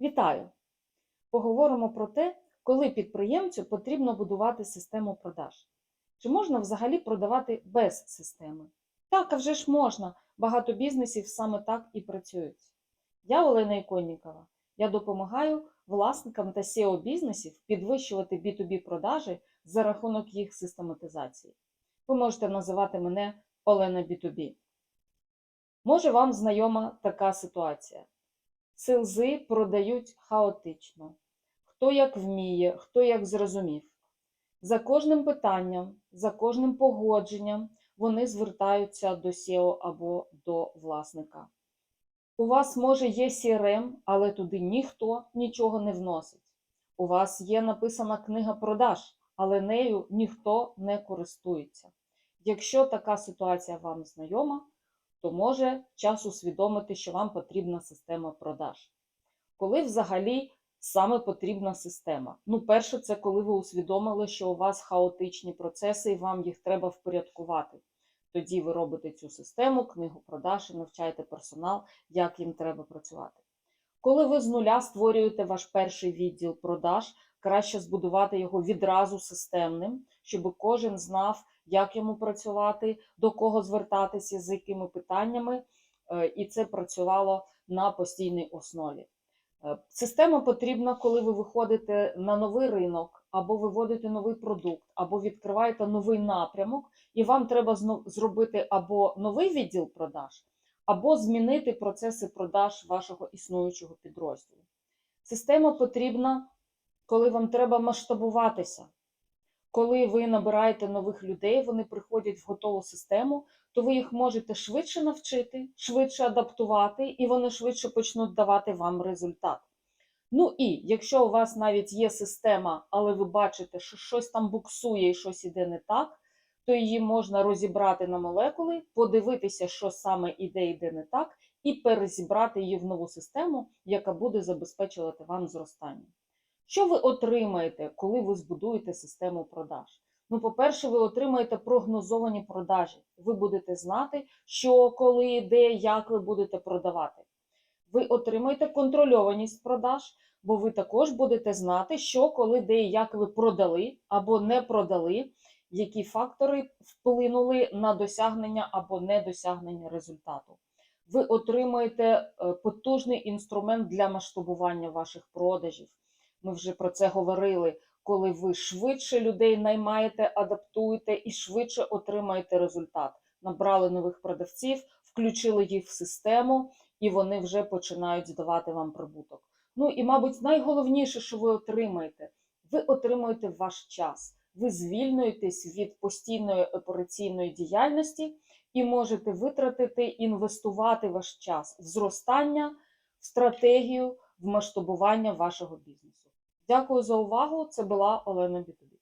Вітаю! Поговоримо про те, коли підприємцю потрібно будувати систему продаж. Чи можна взагалі продавати без системи? Так, а вже ж можна. Багато бізнесів саме так і працюють. Я Олена Іконнікова. Я допомагаю власникам та SEO бізнесів підвищувати B2B продажі за рахунок їх систематизації. Ви можете називати мене Олена B2B. Може вам знайома така ситуація. Селзи продають хаотично. Хто як вміє, хто як зрозумів. За кожним питанням, за кожним погодженням вони звертаються до SEO або до власника. У вас може є CRM, але туди ніхто нічого не вносить. У вас є написана книга продаж, але нею ніхто не користується. Якщо така ситуація вам знайома, то може час усвідомити, що вам потрібна система продаж. Коли взагалі саме потрібна система? Ну, перше, це коли ви усвідомили, що у вас хаотичні процеси і вам їх треба впорядкувати. Тоді ви робите цю систему, книгу продаж і навчаєте персонал, як їм треба працювати. Коли ви з нуля створюєте ваш перший відділ продаж, краще збудувати його відразу системним, щоб кожен знав, як йому працювати, до кого звертатися, з якими питаннями, е, і це працювало на постійній основі. Е, Система потрібна, коли ви виходите на новий ринок, або виводите новий продукт, або відкриваєте новий напрямок, і вам треба зробити або новий відділ продаж, або змінити процеси продаж вашого існуючого підрозділу. Система потрібна, коли вам треба масштабуватися. Коли ви набираєте нових людей, вони приходять в готову систему, то ви їх можете швидше навчити, швидше адаптувати, і вони швидше почнуть давати вам результат. Ну і якщо у вас навіть є система, але ви бачите, що щось там буксує і щось іде не так, то її можна розібрати на молекули, подивитися, що саме іде іде не так, і перезібрати її в нову систему, яка буде забезпечувати вам зростання. Що ви отримаєте, коли ви збудуєте систему продаж? Ну, по-перше, ви отримаєте прогнозовані продажі. Ви будете знати, що, коли, де, як ви будете продавати. Ви отримаєте контрольованість продаж, бо ви також будете знати, що, коли, де і як ви продали або не продали, які фактори вплинули на досягнення або недосягнення результату. Ви отримаєте е, потужний інструмент для масштабування ваших продажів. Ми вже про це говорили. Коли ви швидше людей наймаєте, адаптуєте і швидше отримаєте результат. Набрали нових продавців, включили їх в систему, і вони вже починають здавати вам прибуток. Ну і, мабуть, найголовніше, що ви отримаєте, ви отримуєте ваш час. Ви звільнюєтесь від постійної операційної діяльності і можете витратити, інвестувати ваш час в зростання, в стратегію, в масштабування вашого бізнесу. Дякую за увагу. Це була Олена Біту.